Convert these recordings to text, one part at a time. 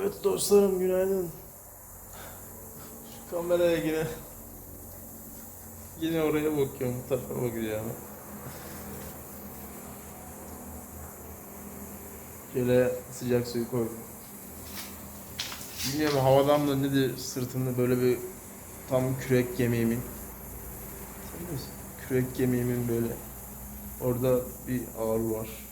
Evet dostlarım günaydın. Şu kameraya yine yine oraya bakıyorum, bu tarafa bakacağım. Şöyle sıcak suyu koydum. Bilmiyorum havadan mı nedir sırtımda böyle bir tam kürek kemiğimin kürek kemiğimin böyle orada bir ağrı var.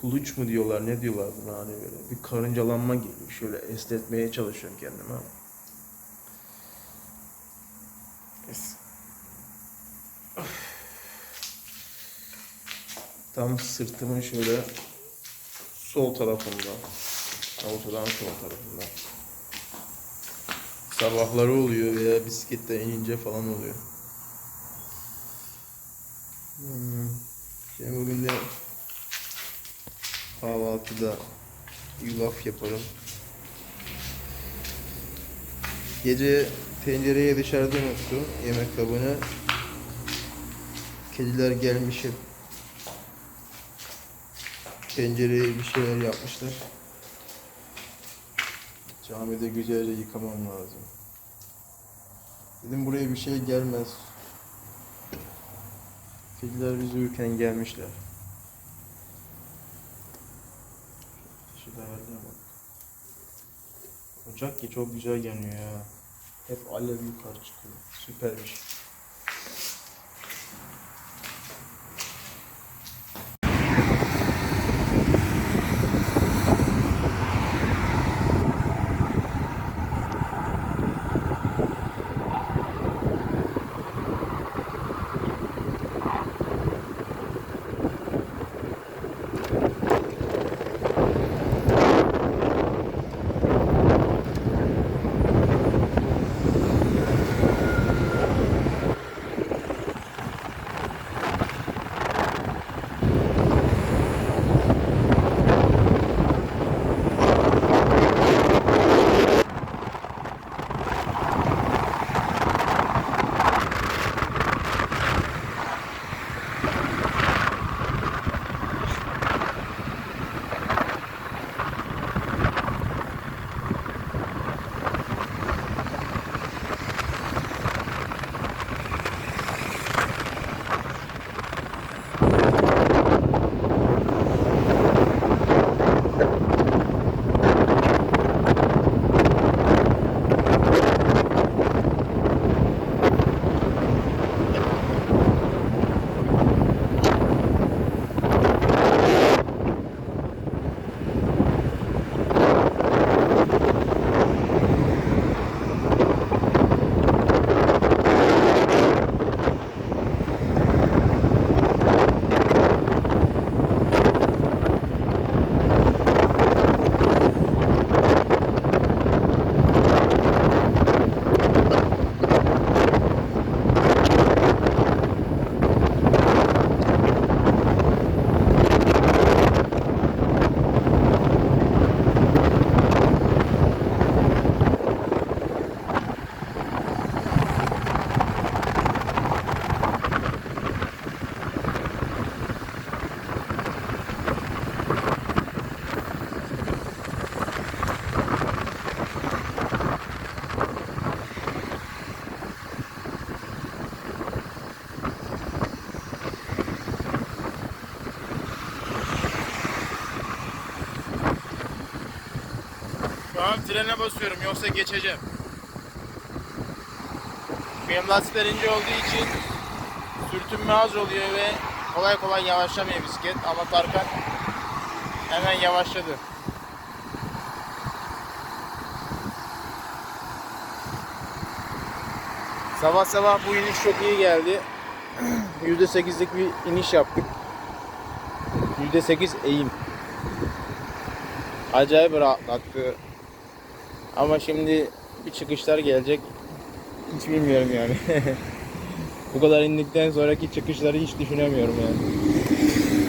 Kuluç mu diyorlar ne diyorlar buna hani böyle bir karıncalanma geliyor şöyle esnetmeye çalışıyorum kendimi ama. Es- Tam sırtımın şöyle sol tarafında. Ortadan sol tarafında. Sabahları oluyor veya bisikletten inince falan oluyor. Hmm. Şimdi bugün de kahvaltıda yulaf yaparım. Gece tencereye dışarıda unuttum yemek kabını. Kediler gelmiş hep. Tencereye bir şeyler yapmışlar. Camide güzelce yıkamam lazım. Dedim buraya bir şey gelmez. Kediler biz uyurken gelmişler. Şu değerliğe bak. Ocak ki çok güzel yanıyor ya. Hep alev yukarı çıkıyor. Süper an frene basıyorum yoksa geçeceğim. Benim lastikler ince olduğu için sürtünme az oluyor ve kolay kolay yavaşlamıyor bisiklet ama Tarkan hemen yavaşladı. Sabah sabah bu iniş çok iyi geldi. %8'lik bir iniş yaptık. %8 eğim. Acayip rahatlattı. Ama şimdi bir çıkışlar gelecek. Hiç bilmiyorum yani. Bu kadar indikten sonraki çıkışları hiç düşünemiyorum yani.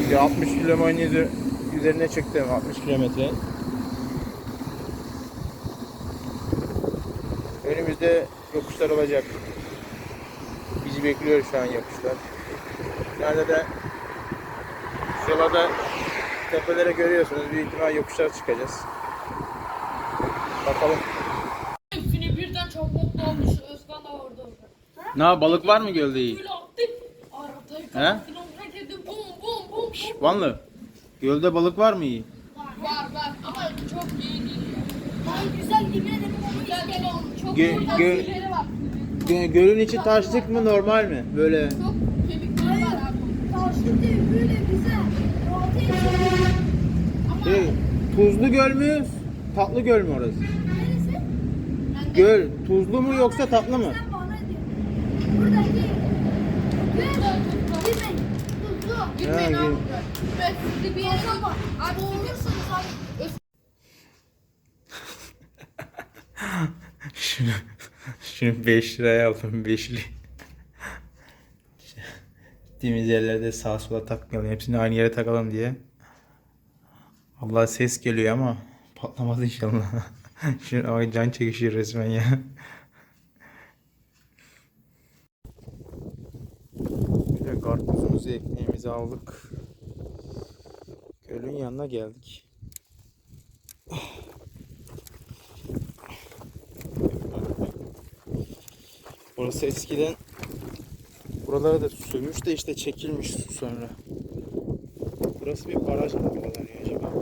Bir 60 kilometre üzerine çıktım 60 kilometre. Önümüzde yokuşlar olacak. Bizi bekliyor şu an yokuşlar. Nerede de şurada tepelere görüyorsunuz büyük ihtimal yokuşlar çıkacağız. Bakalım. Hepsini birden çok mutlu olmuş. Özkan da orada. Ne balık var mı gölde iyi? Böyle attı. Aratayı He? kapattı. Herkese bum bum bum. Şş, Vanlı. Gölde balık var mı iyi? Var var ama çok iyi değil. Ay güzel yemin ederim onu değil. Çok Gö- gö- var. Gö- gölün içi taşlık mı normal mi? Böyle Çok kemikleri var abi. Taşlı değil böyle güzel. Ama şey, tuzlu göl mü? Tatlı göl mü orası? Göl tuzlu mu yoksa tatlı mı? Buradaki. Gitmeyin abi. sizi bir yere bak. Abi abi. Şunu, şunu 5 liraya aldım 5'li. Gittiğimiz yerlerde sağa sola takmayalım. Hepsini aynı yere takalım diye. Allah ses geliyor ama patlamaz inşallah. Şunu ay can çekişiyor resmen ya. Böyle karpuzumuzu ekmeğimizi aldık. Gölün yanına geldik. Burası eskiden buralara da sürmüş de işte çekilmiş su sonra. Burası bir baraj mı kullanıyor acaba?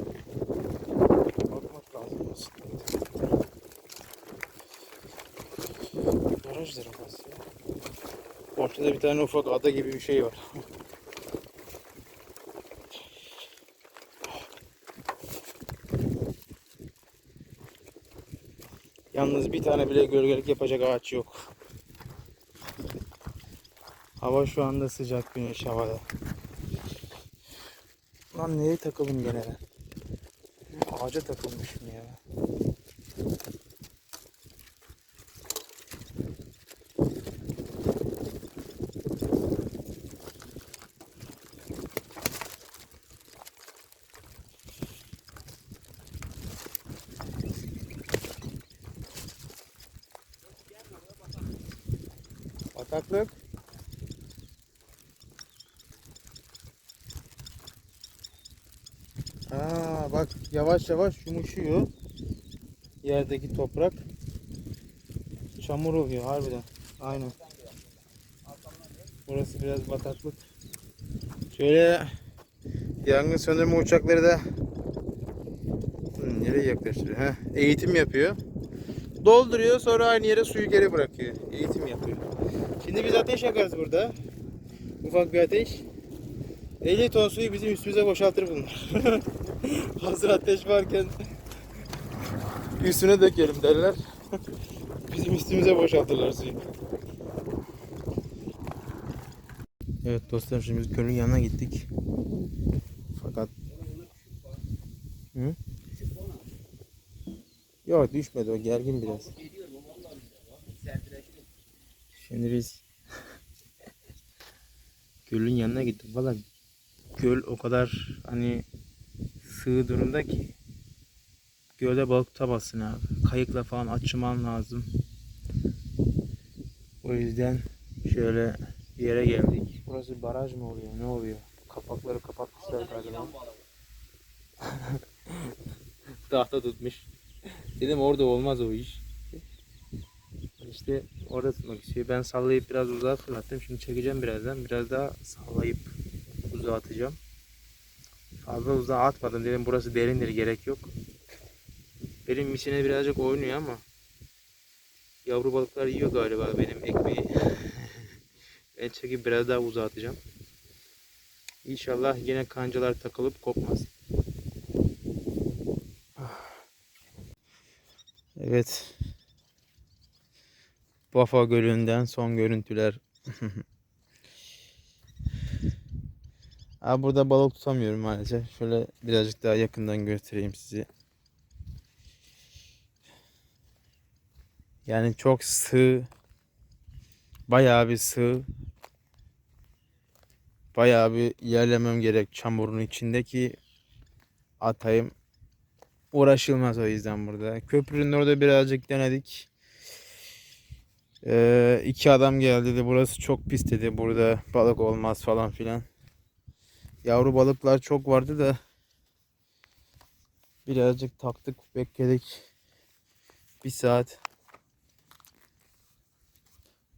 Barajdır orası. Ortada bir tane ufak ada gibi bir şey var. Yalnız bir tane bile gölgelik yapacak ağaç yok. Hava şu anda sıcak güneş havada. Lan neye takıldım gene ben? Ağaca takılmışım ya. Bataklık. Aa bak yavaş yavaş yumuşuyor. Yerdeki toprak. Çamur oluyor harbiden. Aynen. Burası biraz bataklık. Şöyle yangın söndürme uçakları da Hmm, nereye yaklaştırıyor? Heh, eğitim yapıyor. Dolduruyor sonra aynı yere suyu geri bırakıyor. Eğitim yapıyor. Şimdi biz ateş yakarız burada. Ufak bir ateş. 50 ton suyu bizim üstümüze boşaltır bunlar. Hazır ateş varken üstüne dökelim derler. bizim üstümüze boşaltırlar suyu. Evet dostlarım şimdi biz gölün yanına gittik. Yok düşmedi o gergin biraz. Şimdi biz gölün yanına gittik. Valla göl o kadar hani sığ durumda ki gölde balık tutamazsın abi. Kayıkla falan açman lazım. O yüzden şöyle bir yere geldik. Burası baraj mı oluyor? Ne oluyor? Kapakları kapatmışlar galiba. Tahta tutmuş. Dedim orada olmaz o iş. İşte orada tutmak istiyor. Ben sallayıp biraz uzağa fırlattım. Şimdi çekeceğim birazdan. Biraz daha sallayıp uzağa atacağım. Fazla uzağa atmadım. Dedim burası derindir gerek yok. Benim misine birazcık oynuyor ama yavru balıklar yiyor galiba benim ekmeği. ben çekip biraz daha uzağa atacağım. İnşallah yine kancalar takılıp kopmaz. Evet. Bafa Gölü'nden son görüntüler. Abi burada balık tutamıyorum maalesef. Şöyle birazcık daha yakından göstereyim sizi. Yani çok sığ. Bayağı bir sığ. Bayağı bir ilerlemem gerek çamurun içindeki atayım. Uğraşılmaz o yüzden burada. Köprünün orada birazcık denedik. Ee, iki adam geldi dedi burası çok pis dedi burada balık olmaz falan filan. Yavru balıklar çok vardı da birazcık taktık bekledik. Bir saat.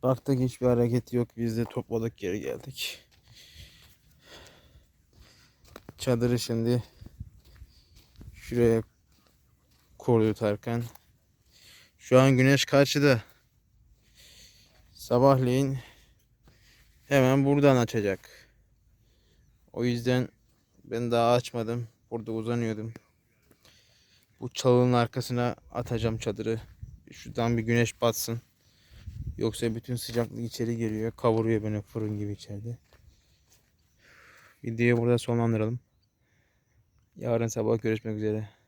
Baktık hiçbir hareket yok. Biz de topladık geri geldik. Çadırı şimdi şuraya koruyor Tarkan. Şu an güneş karşıda. Sabahleyin hemen buradan açacak. O yüzden ben daha açmadım. Burada uzanıyordum. Bu çalının arkasına atacağım çadırı. Şuradan bir güneş batsın. Yoksa bütün sıcaklık içeri geliyor. Kavuruyor beni fırın gibi içeride. Videoyu burada sonlandıralım. Yarın sabah görüşmek üzere.